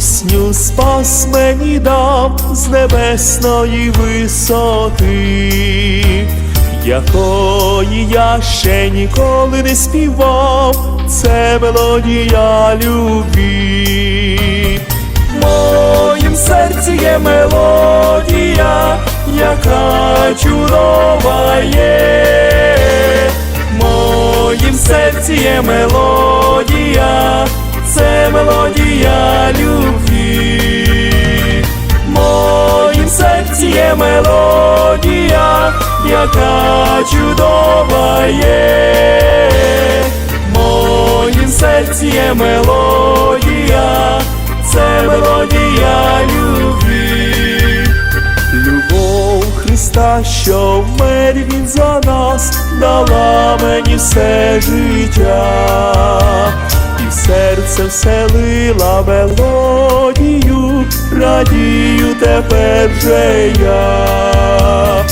Сину спас мені дав з небесної висоти, якої я ще ніколи не співав, це мелодія любві. В моїм серці є мелодія, яка чудова є. Моїм серці є мелодія, це мелодія любві. В моїм серці є мелодія, яка чудова є. В моїм серці є мелодія, це мелодія любві. Любов Христа, що вмер він за нас, дала мені все життя, серце вселила мелодію, радію тепер же я.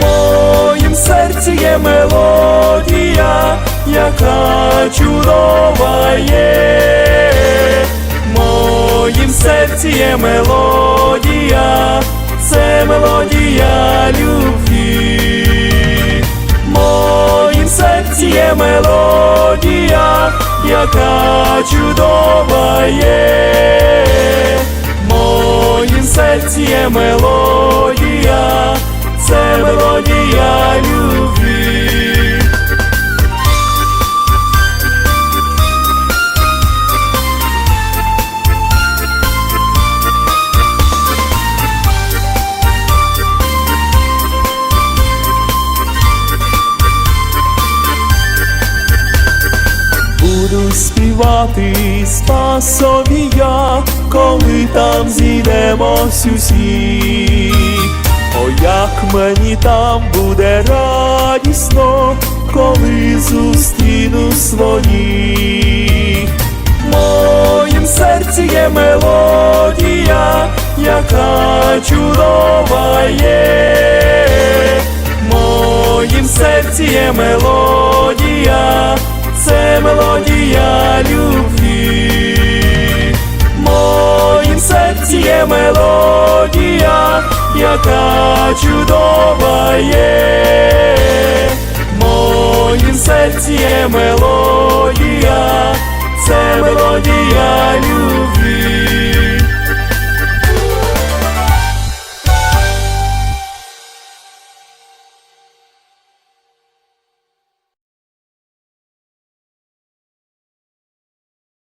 Моїм серці є мелодія, яка чудова є. Моїм серці є мелодія, це мелодія любві. Моїм серці є мелодія, яка чудова є. В моїм серці є мелодія, Буду співати спасові я, коли там зійдемось усі. О, як мені там буде радісно, коли зустріну своїх. Моїм серці є мелодія, яка чудова є. Моїм серці є мелодія, мелодія любві. В моїм серці є мелодія, яка чудова є. В моїм серці є мелодія, це мелодія любві.